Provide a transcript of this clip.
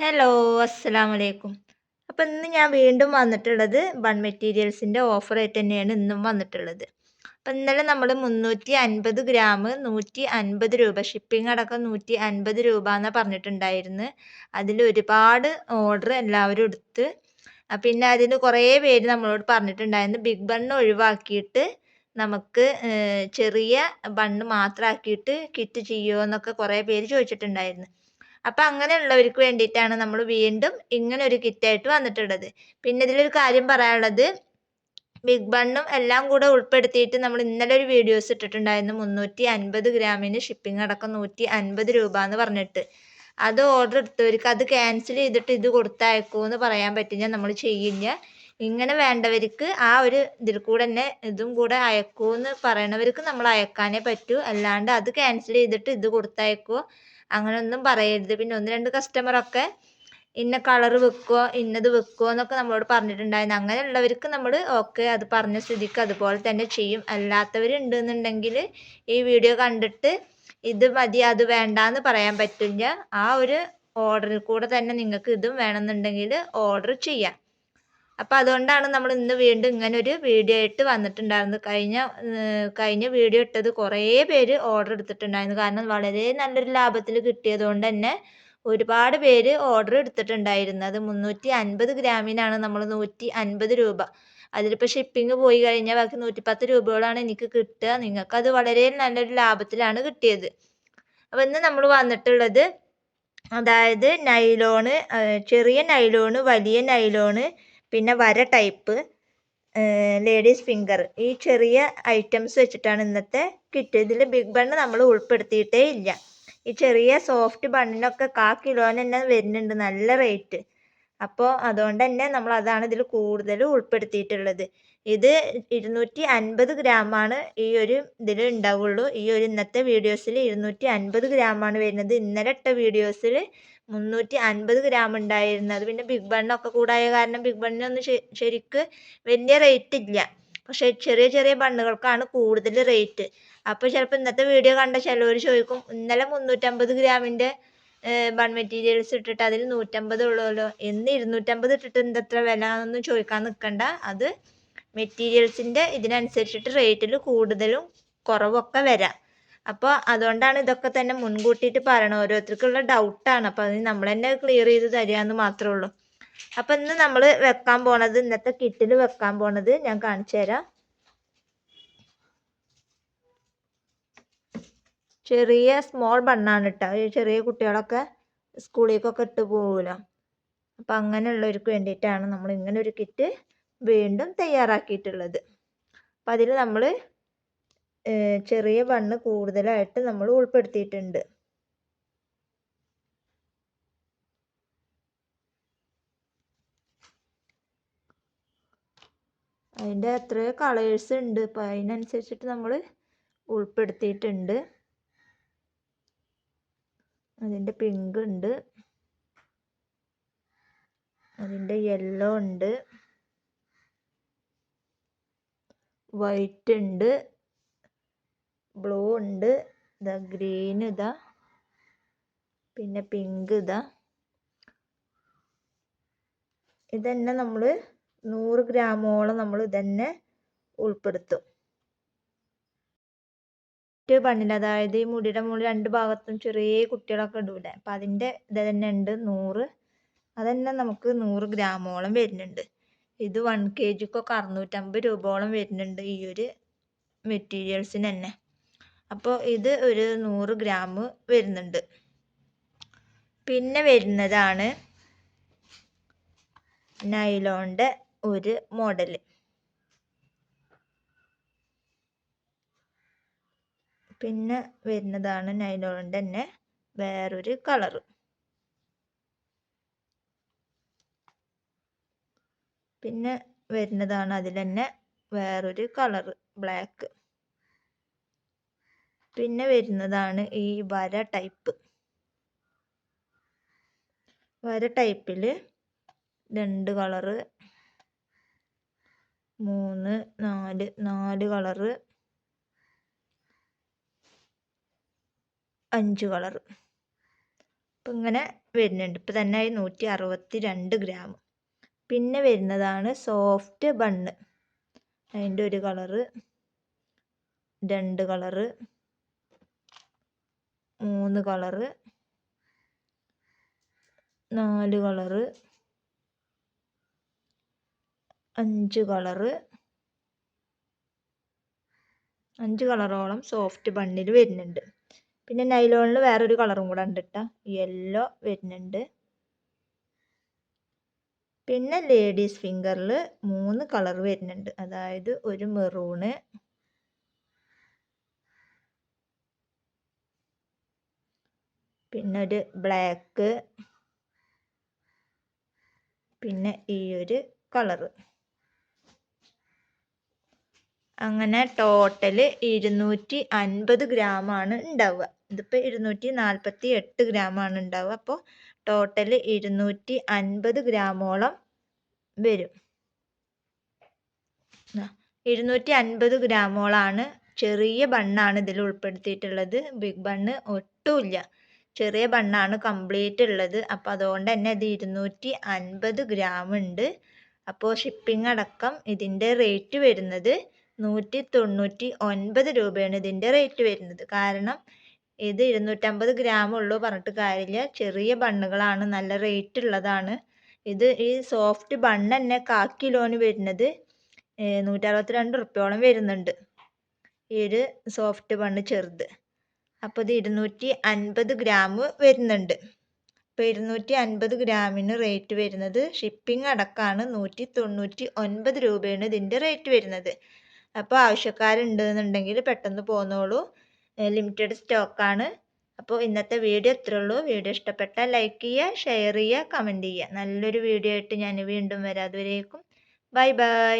Hello അസ്സാം വലൈക്കും അപ്പോൾ ഇന്ന് ഞാൻ വീണ്ടും വന്നിട്ടുള്ളത് ബൺ മെറ്റീരിയൽസിന്റെ ഓഫർ ആയിട്ട് തന്നെയാണ് ഇന്നും വന്നിട്ടുള്ളത്. അപ്പം ഇന്നലെ നമ്മൾ മുന്നൂറ്റി അൻപത് ഗ്രാം നൂറ്റി അൻപത് രൂപ ഷിപ്പിംഗ് അടക്കം നൂറ്റി അൻപത് രൂപ എന്ന് പറഞ്ഞിട്ടുണ്ടായിരുന്നു. അതിൽ ഒരുപാട് ഓർഡർ എല്ലാവരും എടുത്ത് പിന്നെ അതിന് കുറേ പേര് നമ്മളോട് പറഞ്ഞിട്ടുണ്ടായിരുന്നു. ബിഗ് ബണ്ണ് ഒഴിവാക്കിയിട്ട് നമുക്ക് ചെറിയ ബണ്ണ് മാത്രമാക്കിയിട്ട് കിറ്റ് ചെയ്യുമോ എന്നൊക്കെ കുറേ പേര് ചോദിച്ചിട്ടുണ്ടായിരുന്നു. അപ്പം അങ്ങനെയുള്ളവർക്ക് വേണ്ടിയിട്ടാണ് നമ്മൾ വീണ്ടും ഇങ്ങനെ ഒരു കിറ്റായിട്ട് വന്നിട്ടുള്ളത്. പിന്നെ ഇതിലൊരു കാര്യം പറയാനുള്ളത്. ബിഗ് ബണ്ണും എല്ലാം കൂടെ ഉൾപ്പെടുത്തിയിട്ട് നമ്മൾ ഇന്നലെ ഒരു വീഡിയോസ് ഇട്ടിട്ടുണ്ടായിരുന്നു. മുന്നൂറ്റി അൻപത് ഗ്രാമിന് ഷിപ്പിംഗ് അടക്കം നൂറ്റി അൻപത് രൂപ എന്ന് പറഞ്ഞിട്ട്. അത് ഓർഡർ എടുത്തവർക്ക് അത് ക്യാൻസൽ ചെയ്തിട്ട് ഇത് കൊടുത്തയക്കൂ എന്ന് പറയാൻ പറ്റില്ല. നമ്മൾ ചെയ്യില്ല. ഇങ്ങനെ വേണ്ടവർക്ക് ആ ഒരു ഇതിൽ കൂടെ തന്നെ ഇതും കൂടെ അയക്കൂ എന്ന് പറയണവർക്ക് നമ്മൾ അയക്കാനേ പറ്റൂ. അല്ലാണ്ട് അത് ക്യാൻസൽ ചെയ്തിട്ട് ഇത് കൊടുത്തയക്കുമോ അങ്ങനെയൊന്നും പറയരുത്. പിന്നെ ഒന്ന് രണ്ട് കസ്റ്റമറൊക്കെ ഇന്ന കളർ വെക്കുമോ ഇന്നത് വെക്കുമോ എന്നൊക്കെ നമ്മളോട് പറഞ്ഞിട്ടുണ്ടായിരുന്നു. അങ്ങനെയുള്ളവർക്ക് നമ്മൾ ഓക്കെ അത് പറഞ്ഞ സ്ഥിതിക്ക് അതുപോലെ തന്നെ ചെയ്യും. അല്ലാത്തവരുണ്ടെന്നുണ്ടെങ്കിൽ ഈ വീഡിയോ കണ്ടിട്ട് ഇത് മതി അത് വേണ്ട എന്ന് പറയാൻ പറ്റില്ല. ആ ഒരു ഓർഡറിൽ കൂടെ തന്നെ നിങ്ങൾക്ക് ഇതും വേണമെന്നുണ്ടെങ്കിൽ ഓർഡർ ചെയ്യാം. അപ്പം അതുകൊണ്ടാണ് നമ്മൾ ഇന്ന് വീണ്ടും ഇങ്ങനെ ഒരു വീഡിയോ ആയിട്ട് വന്നിട്ടുണ്ടായിരുന്നത്. കഴിഞ്ഞ കഴിഞ്ഞ വീഡിയോ ഇട്ടത് കുറേ പേര് ഓർഡർ എടുത്തിട്ടുണ്ടായിരുന്നു. കാരണം വളരെ നല്ലൊരു ലാഭത്തിൽ കിട്ടിയതുകൊണ്ട് തന്നെ ഒരുപാട് പേര് ഓർഡർ അത് മുന്നൂറ്റി അൻപത് ഗ്രാമിനാണ് നമ്മൾ നൂറ്റി അൻപത് രൂപ. അതിലിപ്പോൾ ഷിപ്പിംഗ് പോയി കഴിഞ്ഞാൽ ബാക്കി നൂറ്റിപ്പത്ത് രൂപയോളാണ് എനിക്ക് കിട്ടുക. നിങ്ങൾക്കത് വളരെ നല്ലൊരു ലാഭത്തിലാണ് കിട്ടിയത്. അപ്പോൾ ഇന്ന് നമ്മൾ വന്നിട്ടുള്ളത് അതായത് നൈലോണ് ചെറിയ നൈലോണ് വലിയ നൈലോണ് പിന്നെ വര ടൈപ്പ് ലേഡീസ് ഫിംഗർ ഈ ചെറിയ ഐറ്റംസ് വെച്ചിട്ടാണ് ഇന്നത്തെ കിറ്റ് ഇതിൽ ബിഗ് ബണ്ണ് നമ്മൾ ഉൾപ്പെടുത്തിയിട്ടേ ഇല്ല. ഈ ചെറിയ സോഫ്റ്റ് ബണ്ണിനൊക്കെ കാ കിലോന് തന്നെ വരുന്നുണ്ട്. നല്ല റേറ്റ് അപ്പോൾ അതുകൊണ്ട് തന്നെ നമ്മൾ അതാണ് ഇതിൽ കൂടുതൽ ഉൾപ്പെടുത്തിയിട്ടുള്ളത്. ഇത് ഇരുന്നൂറ്റി അൻപത് ഗ്രാമാണ് ഈ ഒരു ഇതിൽ ഉണ്ടാവുള്ളൂ. ഈ ഒരു ഇന്നത്തെ വീഡിയോസിൽ ഇരുന്നൂറ്റി അൻപത് ഗ്രാമാണ് വരുന്നത്. ഇന്നലെ ഇട്ട വീഡിയോസിൽ മുന്നൂറ്റി അൻപത് ഗ്രാം ഉണ്ടായിരുന്നത് പിന്നെ ബിഗ് ബണ്ണൊക്കെ കൂടായ കാരണം ബിഗ് ബണ്ണിനൊന്നും ശരിക്ക് വലിയ റേറ്റ് ഇല്ല. പക്ഷെ ചെറിയ ചെറിയ ബണ്ണുകൾക്കാണ് കൂടുതൽ റേറ്റ് അപ്പോൾ ചിലപ്പോൾ ഇന്നത്തെ വീഡിയോ കണ്ട ചിലവർ ചോദിക്കും ഇന്നലെ മുന്നൂറ്റമ്പത് ഗ്രാമിന്റെ ബൺ മെറ്റീരിയൽസ് ഇട്ടിട്ട് അതിൽ നൂറ്റമ്പത് ഉള്ളൂല്ലോ. എന്ന് ഇരുന്നൂറ്റമ്പത് ഇട്ടിട്ട് എന്തത്ര വില? എന്നൊന്നും ചോദിക്കാൻ നിൽക്കണ്ട അത് മെറ്റീരിയൽസിന്റെ ഇതിനനുസരിച്ചിട്ട് റേറ്റിൽ കൂടുതലും കുറവൊക്കെ വരാം. അപ്പോൾ അതുകൊണ്ടാണ് ഇതൊക്കെ തന്നെ മുൻകൂട്ടിയിട്ട് പറയണം ഓരോരുത്തർക്കുള്ള ഡൗട്ടാണ് അപ്പോൾ അത് നമ്മൾ തന്നെ ക്ലിയർ ചെയ്ത് തരികയെന്ന് മാത്രമേ ഉള്ളൂ. അപ്പോൾ ഇന്ന് നമ്മൾ വെക്കാൻ പോണത് ഇന്നത്തെ കിറ്റിൽ വെക്കാൻ പോണത് ഞാൻ കാണിച്ചു തരാം. ചെറിയ സ്മോൾ ബണ്ണാണ് കേട്ടോ ഈ ചെറിയ കുട്ടികളൊക്കെ സ്കൂളിലേക്കൊക്കെ ഇട്ട് പോകില്ല അപ്പം അങ്ങനെയുള്ളവർക്ക് വേണ്ടിയിട്ടാണ് നമ്മൾ ഇങ്ങനെ ഒരു കിറ്റ് വീണ്ടും തയ്യാറാക്കിയിട്ടുള്ളത്. അപ്പം അതിൽ നമ്മൾ ചെറിയ ബണ്ണ് കൂടുതലായിട്ട് നമ്മൾ ഉൾപ്പെടുത്തിയിട്ടുണ്ട്. അതിന്റെ എത്രയോ കളേഴ്സ് ഉണ്ട്. അപ്പം അതിനനുസരിച്ചിട്ട് നമ്മൾ ഉൾപ്പെടുത്തിയിട്ടുണ്ട്. അതിന്റെ പിങ്ക് ഉണ്ട്. അതിന്റെ യെല്ലോ ഉണ്ട്. വൈറ്റ് ഉണ്ട് ബ്ലൂ ഉണ്ട് ഇതാ ഗ്രീൻ ഇതാ പിന്നെ പിങ്ക് ഇതാ. ഇതന്നെ നമ്മൾ നൂറ് ഗ്രാമോളം നമ്മൾ ഇതന്നെ ഉൾപ്പെടുത്തും. ബണ്ണിൽ അതായത് ഈ മുടിയുടെ മുകളിൽ രണ്ട് ഭാഗത്തും ചെറിയ കുട്ടികളൊക്കെ ഇടൂലേ. അപ്പം അതിന്റെ ഇത് തന്നെ ഉണ്ട് നൂറ്. അതന്നെ നമുക്ക് നൂറ് ഗ്രാമോളം വരുന്നുണ്ട്. ഇത് വൺ കെ ജിക്കൊക്കെ അറുന്നൂറ്റമ്പത് രൂപയോളം വരുന്നുണ്ട് ഈ ഒരു മെറ്റീരിയൽസിന് തന്നെ. അപ്പോൾ ഇത് ഒരു നൂറ് ഗ്രാം വരുന്നുണ്ട്. പിന്നെ വരുന്നതാണ് നൈലോണിന്റെ ഒരു മോഡൽ പിന്നെ വരുന്നതാണ് നൈലോണിന്റെ തന്നെ വേറൊരു കളറ് പിന്നെ വരുന്നതാണ് അതിൽ തന്നെ വേറൊരു കളറ് ബ്ലാക്ക് പിന്നെ വരുന്നതാണ് ഈ വര ടൈപ്പ് വര ടൈപ്പിൽ രണ്ട് കളറ് മൂന്ന് നാല് നാല് കളറ് അഞ്ച് കളറ് അപ്പം ഇങ്ങനെ വരുന്നുണ്ട്. ഇപ്പം തന്നെ നൂറ്റി അറുപത്തി രണ്ട് ഗ്രാം പിന്നെ വരുന്നതാണ് സോഫ്റ്റ് ബണ്ണ് അതിന്റെ ഒരു കളറ് രണ്ട് കളറ് മൂന്ന് കളറ് നാല് കളറ് അഞ്ച് കളറ് അഞ്ച് കളറോളം സോഫ്റ്റ് ബണ്ണിൽ വരുന്നുണ്ട്. പിന്നെ നൈലോണിൽ വേറൊരു കളറും കൂടെ ഉണ്ട് കേട്ടോ യെല്ലോ വരുന്നുണ്ട്. പിന്നെ ലേഡീസ് ഫിംഗറിൽ മൂന്ന് കളർ വരുന്നുണ്ട്. അതായത് ഒരു മെറൂണ് പിന്നെ ഒരു ബ്ലാക്ക് പിന്നെ ഈ ഒരു കളറ്. അങ്ങനെ ടോട്ടൽ ഇരുന്നൂറ്റി അൻപത് ഗ്രാമാണ് ഉണ്ടാവുക. ഇതിപ്പോൾ ഇരുന്നൂറ്റി നാൽപ്പത്തി എട്ട് ഗ്രാമാണ് ഉണ്ടാവുക. അപ്പോൾ ടോട്ടൽ ഇരുന്നൂറ്റി അൻപത് ഗ്രാമോളം വരും. ഇരുന്നൂറ്റി അൻപത് ഗ്രാമോളാണ് ചെറിയ ബണ്ണാണ് ഇതിൽ ഉൾപ്പെടുത്തിയിട്ടുള്ളത്. ബിഗ് ബണ്ണ് ഒട്ടുമില്ല. ചെറിയ ബണ്ണാണ് കംപ്ലീറ്റ് ഉള്ളത്. അപ്പോൾ അതുകൊണ്ട് തന്നെ ഇത് ഇരുന്നൂറ്റി അൻപത് ഗ്രാം ഉണ്ട് അപ്പോൾ ഷിപ്പിംഗ് അടക്കം ഇതിന്റെ റേറ്റ് വരുന്നത് നൂറ്റി തൊണ്ണൂറ്റി ഒൻപത് രൂപയാണ് ഇതിന്റെ റേറ്റ് വരുന്നത്. കാരണം ഇത് ഇരുന്നൂറ്റമ്പത് ഗ്രാം ഉള്ളൂ പറഞ്ഞിട്ട് കാര്യമില്ല. ചെറിയ ബണ്ണുകളാണ് നല്ല റേറ്റ് ഉള്ളതാണ്. ഇത് ഈ സോഫ്റ്റ് ബണ്ണ് തന്നെ കാ കിലോന് വരുന്നത്. നൂറ്ററുപത്തി രണ്ട് ഉറുപ്പ്യോളം വരുന്നുണ്ട്. ഈ ഒരു സോഫ്റ്റ് ബണ്ണ് ചെറുത്. അപ്പോൾ ഇത് ഇരുന്നൂറ്റി അൻപത് ഗ്രാം വരുന്നുണ്ട്. അപ്പോൾ ഇരുന്നൂറ്റി അൻപത് ഗ്രാമിന് റേറ്റ് വരുന്നത് ഷിപ്പിംഗ് അടക്കമാണ് നൂറ്റി തൊണ്ണൂറ്റി ഒൻപത് രൂപയാണ് ഇതിന്റെ റേറ്റ് വരുന്നത്. അപ്പോൾ ആവശ്യക്കാരുണ്ടെന്നുണ്ടെങ്കിൽ പെട്ടെന്ന് പോന്നോളൂ. ലിമിറ്റഡ് സ്റ്റോക്കാണ് അപ്പോൾ ഇന്നത്തെ വീഡിയോ ഇത്രേ ഉള്ളൂ വീഡിയോ ഇഷ്ടപ്പെട്ടാൽ ലൈക്ക് ചെയ്യുക ഷെയർ ചെയ്യുക കമന്റ് ചെയ്യുക. നല്ലൊരു വീഡിയോ ആയിട്ട് ഞാൻ വീണ്ടും വരാം. അതുവരേക്കും. Bye bye